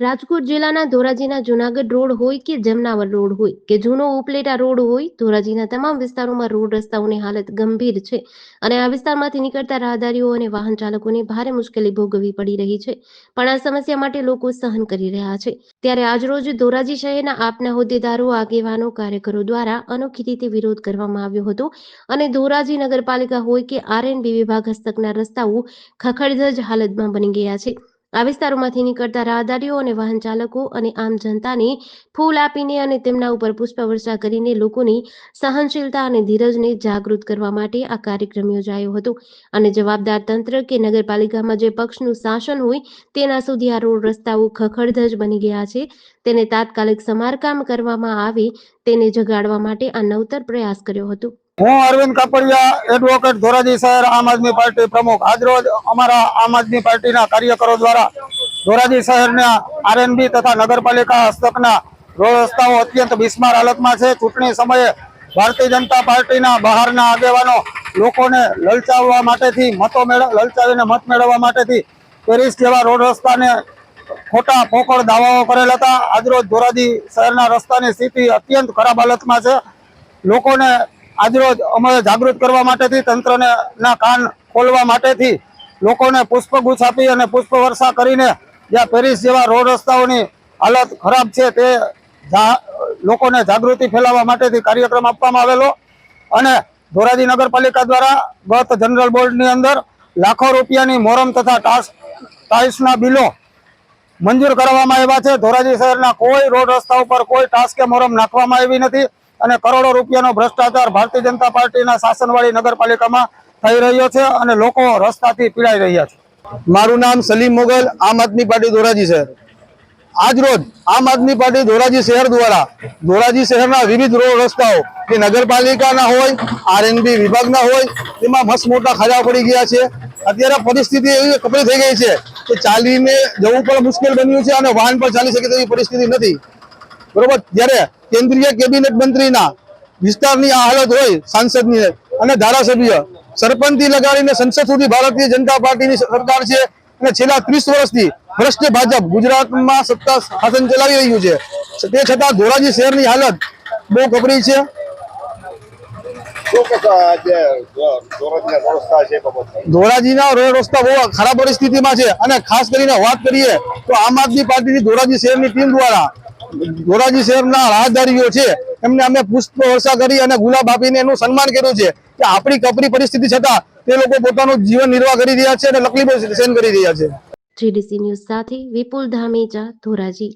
રાજકોટ જિલ્લાના ધોરાજીના જુનાગઢ રોડ હોય કે જમનાવર રોડ હોય, કે જૂનો ઉપલેટા રોડ હોય, ધોરાજીના તમામ વિસ્તારોમાં રોડ રસ્તાઓની હાલત ગંભીર છે. અને આ વિસ્તારમાંથી નીકળતા રાહદારીઓ અને વાહન ચાલકોને ભારે મુશ્કેલી ભોગવવી પડી રહી છે. પણ આ સમસ્યા માટે લોકો સહન કરી રહ્યા છે. ત્યારે આજરોજ ધોરાજી શહેરના આપના હોદ્દેદારો, આગેવાનો, કાર્યકરો દ્વારા અનોખી રીતે વિરોધ કરવામાં આવ્યો હતો. અને ધોરાજી નગરપાલિકા હોય કે આરએનબી વિભાગ હસ્તકના રસ્તાઓ ખખડધજ હાલતમાં બની ગયા છે. આ વિસ્તારોમાંથી નીકળતા રાહદારીઓ અને વાહન ચાલકો અને આમ જનતાને ફૂલ આપીને અને તેમના ઉપર પુષ્પવર્ષા કરીને લોકોની સહનશીલતા અને ધીરજને જાગૃત કરવા માટે આ કાર્યક્રમ યોજાયો હતો. અને જવાબદાર તંત્ર કે નગરપાલિકામાં જે પક્ષનું શાસન હોય, તેના સુધી આ રોડ રસ્તાઓ ખખડધજ બની ગયા છે. તેને તાત્કાલિક સમારકામ કરવામાં આવે, તેને જગાડવા માટે આ નવતર પ્રયાસ કર્યો હતો. હું અરવિંદ કાપડિયા એડવોકેટ ધોરાજી શહેર આમ આદમી પાર્ટી પ્રમુખ. આજરોજ અમારા આમ આદમી પાર્ટીના કાર્યકરો દ્વારા ધોરાજી શહેરના આરએનબી તથા નગરપાલિકા હસ્તકના રોડ રસ્તાઓ અત્યંત બિસ્માર હાલતમાં છે. ચૂંટણી સમયે ભારતીય જનતા પાર્ટીના બહારના આગેવાનો લોકોને લલચાવવા માટેથી, મતો મેળ લલચાવીને મત મેળવવા માટેથી પેરિસ જેવા રોડ રસ્તાને ખોટા પોકળ દાવાઓ કરેલા હતા. આજરોજ ધોરાજી શહેરના રસ્તાની સ્થિતિ અત્યંત ખરાબ હાલતમાં છે. લોકોને આજરોજ અમે જાગૃત કરવા માટેથી, તંત્રને ના કાન ખોલવા માટેથી લોકોને પુષ્પગુચ્છ આપી અને પુષ્પ વર્ષા કરીને જ્યાં પેરિસ જેવા રોડ રસ્તાઓની હાલત ખરાબ છે તે લોકોને જાગૃતિ ફેલાવવા માટેથી કાર્યક્રમ આપવામાં આવેલો. અને ધોરાજી નગરપાલિકા દ્વારા ગત જનરલ બોર્ડની અંદર લાખો રૂપિયાની મોરમ તથા ટાસ, ટાઇલ્સના બિલો મંજૂર કરવામાં આવ્યા છે. ધોરાજી શહેરના કોઈ રોડ રસ્તા ઉપર કોઈ ટાસ્ક કે મોરમ નાખવામાં આવી નથી. અને કરોડો રૂપિયાનો ભ્રષ્ટાચાર ભારતીય જનતા પાર્ટીના શાસનવાળી નગરપાલિકામાં થઈ રહ્યો છે અને લોકો રસ્તાથી પીડાઈ રહ્યા છે. મારું નામ સલીમ મોગલ, આમ આદમી પાર્ટી ધોરાજી શહેર આજરોજ આમ આદમી પાર્ટી ધોરાજી શહેર દ્વારા, ધોરાજી શહેરના વિવિધ રોડ રસ્તાઓ, જે નગરપાલિકાના હોય આરએનબી વિભાગના હોય તેમાં મસ્ત મોટા ખાડા પડી ગયા છે. અત્યારે પરિસ્થિતિ એવી કપરી થઈ ગઈ છે કે ચાલીને જવું પણ મુશ્કેલ બન્યું છે અને વાહન પણ ચાલી શકે તેવી પરિસ્થિતિ નથી. બરોબર? જ્યારે કેન્દ્રીય કેબિનેટ મંત્રીના વિસ્તારની આ હાલત હોય સાંસદની અને ધારાસભ્ય સરપંચથી લગાડીને સંસદ સુધી ભારતીય જનતા પાર્ટીની સરકાર છે અને છેલ્લા ત્રીસ વર્ષથી ભ્રષ્ટ ભાજપ ગુજરાતમાં સત્તા શાસન ચલાવી રહ્યું છે. તે છતાં ધોરાજી શહેરની હાલત બહુ કપરી છે. ધોરાજીના રોડ રસ્તા બહુ ખરાબ પરિસ્થિતિમાં છે અને ખાસ કરીને વાત કરીએ તો આમ આદમી પાર્ટીની ધોરાજી શહેરની ટીમ દ્વારા ધોરાજી શહેરના રાહદારીઓ છે, એમને અમે પુષ્પ વર્ષા કરી અને ગુલાબ આપીને એનું સન્માન કર્યું છે. કે આપણી કપરી પરિસ્થિતિ છતાં તે લોકો પોતાનું જીવન નિર્વાહ કરી રહ્યા છે અને તકલીફો સહન કરી રહ્યા છે. જીડીસી ન્યૂઝ સાથે વિપુલ ધામેજા ધોરાજી.